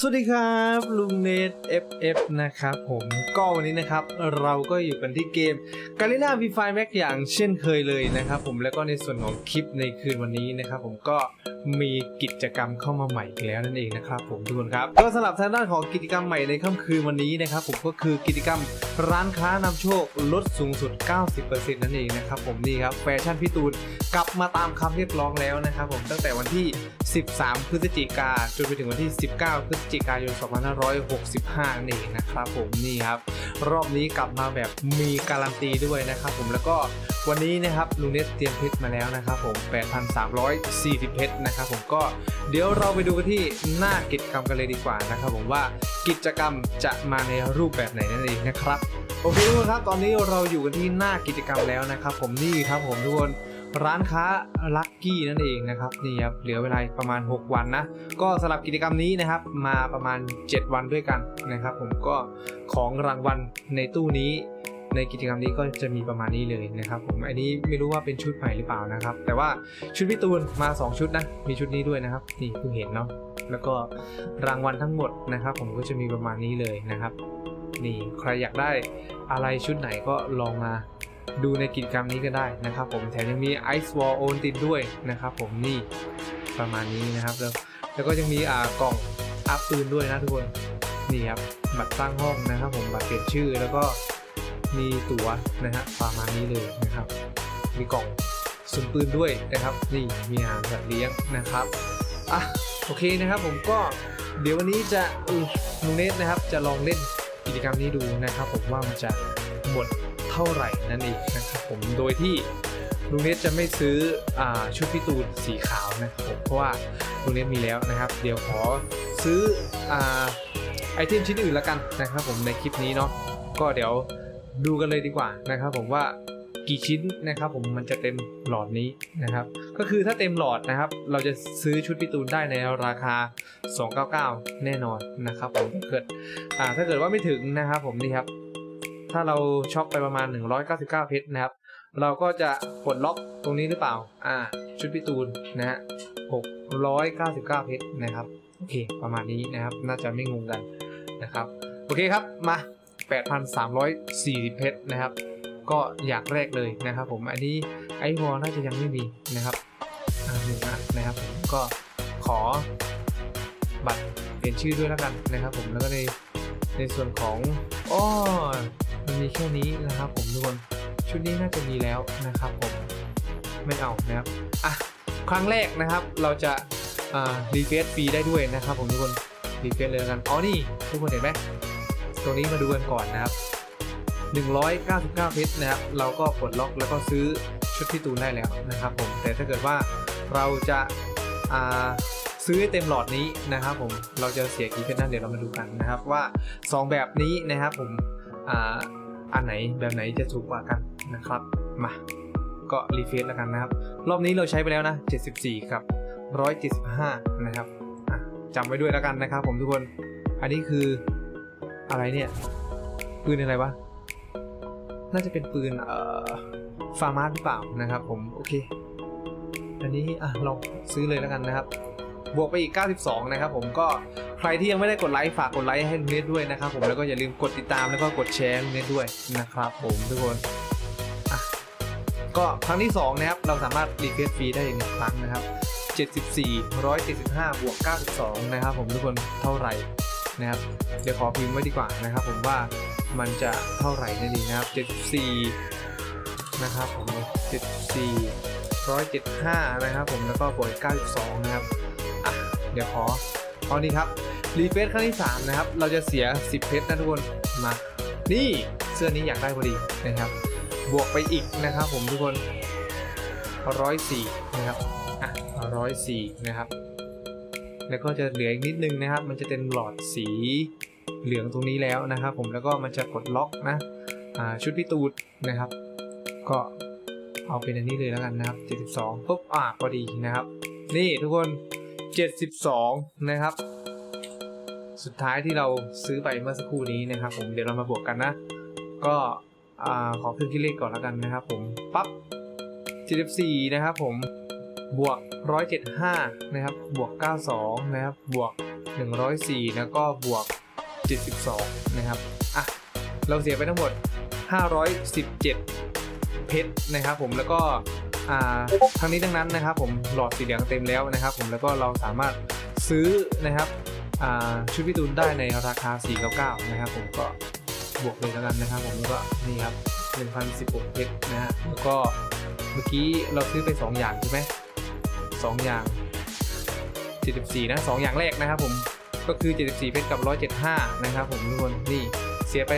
สวัสดีครับลุงเนท FF นะครับผมก็วันนี้นะครับเราก็อยู่กันที่เกม g a l i n a v f i Max อย่างเช่นเคยเลยนะครับผมแล้วก็ในส่วนของคลิปในคืนวันนี้นะครับผมก็มีกิจกรรมเข้ามาใหม่อีกแล้วนั่นเองนะครับผมทุกคนครับก็สำหรับทางด้านของกิจกรรมใหม่ในค่ำคืนวันนี้นะครับผมก็คือกิจกรรมร้านค้านำโชคลดสูงสุด 90%นั่นเองนะครับผมนี่ครับแฟชั่นพี่ตูนกลับมาตามคำเรียกร้องแล้วนะครับผมตั้งแต่วันที่ 13 พฤศจิกาจนไปถึงวันที่ 19 พฤศจิกายน 2565นั่นะครับผมนี่ครับ รอบนี้กลับมาแบบมีการันตีด้วยนะครับผมแล้วก็วันนี้นะครับลุงเนสเตรียมเพชรมาแล้วนะครับผม 8,340 เพชรนะครับผมก็เดี๋ยวเราไปดูกันที่หน้ากิจกรรมกันเลยดีกว่านะครับผมว่ากิจกรรมจะมาในรูปแบบไหนนั่นเองนะครับโอเคทุกคนครับตอนนี้เราอยู่กันที่หน้ากิจกรรมแล้วนะครับผมนี่ครับผมทุกคน ร้านค้าลัคกี้นั่นเองนะครับนี่ครับเหลือเวลาประมาณ 6 วันนะ ก็สำหรับกิจกรรมนี้นะครับ มาประมาณ 7 วันด้วยกันนะครับ ผมก็ของรางวัลในตู้นี้ ในกิจกรรมนี้ก็จะมีประมาณนี้เลยนะครับ ผมอันนี้ไม่รู้ว่าเป็นชุดใหม่หรือเปล่านะครับ แต่ว่าชุดพี่ตูนมา 2 ชุดนะมีชุดนี้ด้วยนะครับนี่เพิ่งเห็นเนาะแล้วก็รางวัลทั้งหมดนะครับ ผมก็จะมีประมาณนี้เลยนะครับนี่ใครอยากได้อะไรชุดไหนก็ลองมา ดูในกิจกรรมนี้ก็ได้นะครับผมแถมยังมี Ice Wall โอนติดด้วยนะครับผมนี่ประมาณนี้นะครับแล้วแล้วก็ยังมีอ่ากล่องอัพปืนด้วยนะทุกคนนี่ครับบัตรสร้างห้องนะครับ ผมบัตรเปลี่ยนชื่อแล้วก็มีตั๋วนะฮะประมาณนี้เลยนะครับ มีกล่องสุ่มปืนด้วยนะครับ นี่มีอาหารสัตว์เลี้ยงนะครับอะโอเคนะครับผมก็เดี๋ยววันนี้จะอือลุงเนสนะครับ จะลองเล่นกิจกรรมนี้ดูนะครับ ผมว่ามันจะหมด ท่าไหร่นั่นเองนะครับผมโดยที่ลุงเนสจะไม่ซื้ออชุดพี่ตูนสีขาวนะครับผมเพราะว่าลุงเนสมีแล้วนะครับ เดี๋ยวขอซื้ออไอเทมชิ้นอื่นละกันนะครับผมในคลิปนี้เนาะก็เดี๋ยวดูกันเลยดีกว่านะครับผมว่ากี่ชิ้นนะครับผมมันจะเต็มหลอดนี้นะครับ ก็คือถ้าเต็มหลอดนะครับ เราจะซื้อชุดพี่ตูนได้ในราคา 299 แน่นอนนะครับผมถ้าเกิดถ้าเกิดว่าไม่ถึงนะครับผมนี่ครับ ถ้าเราช็อปไปประมาณ 199 เพชรนะครับ เราก็จะปลดล็อกตรงนี้หรือเปล่า อ่า ชุดพี่ตูนนะฮะ699 เพชรนะครับ โอเค ประมาณนี้นะครับ น่าจะไม่งงกันนะครับ โอเคครับ มา 8,340 เพชรนะครับ ก็อย่างแรกเลยนะครับผม อันนี้ไอวอลน่าจะยังไม่มีนะครับอ่าหนึ่งนะครับผม ก็ขอบัตรเปลี่ยนชื่อด้วยแล้วกันนะครับผม แล้วก็ในในส่วนของอ้อ มันมีแค่นี้นะครับผมทุกคนชุดนี้น่าจะมีแล้วนะครับผมไม่เอานะครับอะครั้งแรกนะครับเราจะรีเฟซฟรีได้ด้วยนะครับผมทุกคนรีเฟซเลยกันอ๋อนี่ทุกคนเห็นไหมตัวนี้มาดูกันก่อนนะครับ 199 เพชรนะครับ เราก็ปลดล็อกแล้วก็ซื้อชุดพี่ตูนได้แล้วนะครับผม แต่ถ้าเกิดว่าเราจะาซื้อเต็มหลอดนี้นะครับผม เราจะเสียกี่เพชรนั่นเดี๋ยวเรามาดูกันนะครับว่า 2 แบบนี้นะครับผม อ่าอันไหนแบบไหนจะถูกกว่ากันนะครับมาก็รีเฟซแล้วกันนะครับ รอบนี้เราใช้ไปแล้วนะ 74กับ 175 นะครับอะจำไว้ด้วยแล้วกันนะครับ ผมทุกคน อันนี้คืออะไรเนี่ยปืนอะไรวะ น่าจะเป็นปืนเอ่อฟาร์มาหรือเปล่านะครับ ผมโอเค อันนี้อะลองซื้อเลยแล้วกันนะครับ บวกไปอีก 92 นะครับผมก็ใครที่ยังไม่ได้กดไลค์ฝากกดไลค์ให้เนทด้วยนะครับผมแล้วก็อย่าลืมกดติดตามแล้วก็กดแชร์เนทด้วยนะครับผมทุกคนก็ครั้งที่2นะครับเราสามารถรีเฟซฟรีได้อีกหนึ่งครั้งนะครับ 74 175 บวก 92 นะครับผมทุกคนเท่าไหร่นะครับเดี๋ยวขอพิมพ์ไว้ดีกว่านะครับ ผมว่ามันจะเท่าไหร่นั่นเองนะครับ 74 นะครับผม 74 175 นะครับผมแล้วก็บวก92 นะครับ เดี๋ยวขอเอนี้ครับรีเฟซครั้งที่3นะครับเราจะเสีย 10 เพชรนะทุกคนมา นี่เสื้อนี้อยากได้พอดีนะครับ บวกไปอีกนะครับผมทุกคน104นะครับอะ104นะครับ แล้วก็จะเหลืออีกนิดนึงนะครับ มันจะเป็นหลอดสีเหลืองตรงนี้แล้วนะครับ ผมแล้วก็มันจะกดล็อกนะอ่าชุดพี่ตูดนะครับ ก็เอาเป็นอันนี้เลยแล้วกันนะครับ 72ปุ๊บอะพอดีนะครับ นี่ทุกคน 72 นะครับ สุดท้ายที่เราซื้อไปเมื่อสักครู่นี้นะครับ ผมเดี๋ยวเรามาบวกกันนะ ก็ขอขึ้นที่เลขก่อนแล้วกันนะครับ ผมปั๊บ74 นะครับ ผมบวก 175 นะครับ บวก 92 นะครับ บวก 104 แล้วก็บวก 72 นะครับ อะ เราเสียไปทั้งหมด 517 เพชรนะครับผมแล้วก็ ทั้งนี้ทั้งนั้นนะครับผมหลอดสีเหลืองเต็มแล้วนะครับ ผมแล้วก็เราสามารถซื้อนะครับชุดพิตูนได้ในราคา 499 นะครับ ผมก็บวกเลยแล้วกันนะครับ ผมแล้วก็นี่ครับ1,016เพชรนะฮะแล้วก็เมื่อกี้เราซื้อไป 2 อย่างใช่ไหมสองอย่าง 74 นะสองอย่างแรกนะครับ ผมก็คือ 74 เพชรกับ 175 นะครับ ผมทุกคนนี่เสียไป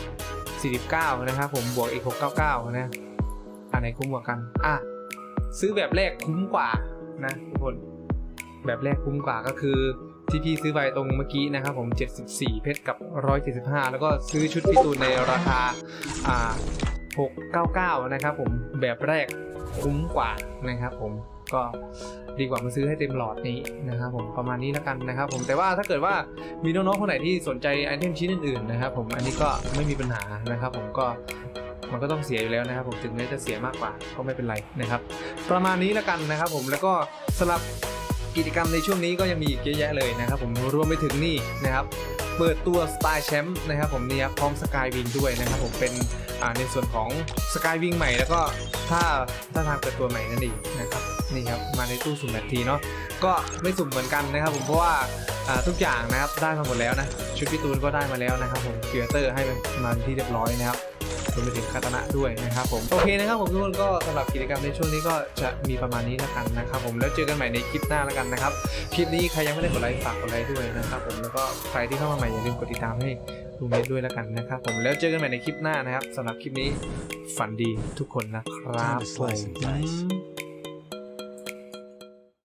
249 นะครับ ผมบวกอีก 699 นะ อันไหนคุ้มกว่ากัน อะ ซื้อแบบแรกคุ้มกว่านะทุกคน แบบแรกคุ้มกว่าก็คือที่พี่ซื้อไปตรงเมื่อกี้นะครับผม 74 เพชรกับ 175 แล้วก็ซื้อชุดพี่ตูนในราคา อ่า 699 นะครับผม แบบแรกคุ้มกว่านะครับผม ก็ดีกว่ามาซื้อให้เต็มหลอดนี้นะครับผมประมาณนี้แล้วกันนะครับผมแต่ว่าถ้าเกิดว่ามีน้องๆคนไหนที่สนใจไอเทมชิ้นอื่นๆนะครับผมอันนี้ก็ไม่มีปัญหานะครับผมก็ มันก็ต้องเสียอยู่แล้วนะครับผมถึงแม้จะเสียมากกว่าก็ไม่เป็นไรนะครับ ประมาณนี้ล้วกันนะครับผมแล้วก็สำหรับกิจกรรมในช่วงนี้ก็ยังมีอีกเยอะแยะเลยนะครับผมรวมไปถึงนี่นะครับเปิดตัว Star Champ นะครับผมนี่ครับพร้อมสกายวิงด้วยนะครับผมเป็นในส่วนของสกายวิงใหม่แล้วก็ถ้าถ้าทางเปิดตัวใหม่นั่นเองนะครับนี่ครับมาในตู้สุ่มแบบทีเนาะก็ไม่สุ่มเหมือนกันนะครับผมเพราะว่าทุกอย่างนะครับได้มาหมดแล้วนะชุดพี่ตูนก็ได้มาแล้วนะครับผมเกียร์เตอร์ให้มันมาที่เรียบร้อยนะครับ วมไปถึงคาตนะด้วยนะครับผมโอเคนะครับผมทุกคนก็สำหรับกิจกรรมในช่วงนี้ก็จะมีประมาณนี้แล้วกันนะครับผมแล้วเจอกันใหม่ในคลิปหน้าแล้วกันนะครับคลิปนี้ใครยังไม่ได้กดไลค์ฝากกดไลค์ด้วยนะครับผมแล้วก็ใครที่เข้ามาใหม่อย่าลืมกดติดตามให้ลุงเนทด้วยแล้วกันนะครับผมแล้วเจอกันใหม่ในคลิปหน้านะครับสำหรับคลิปนี้ฝันดีทุกคนนะครับ Time to slice and dice. ผม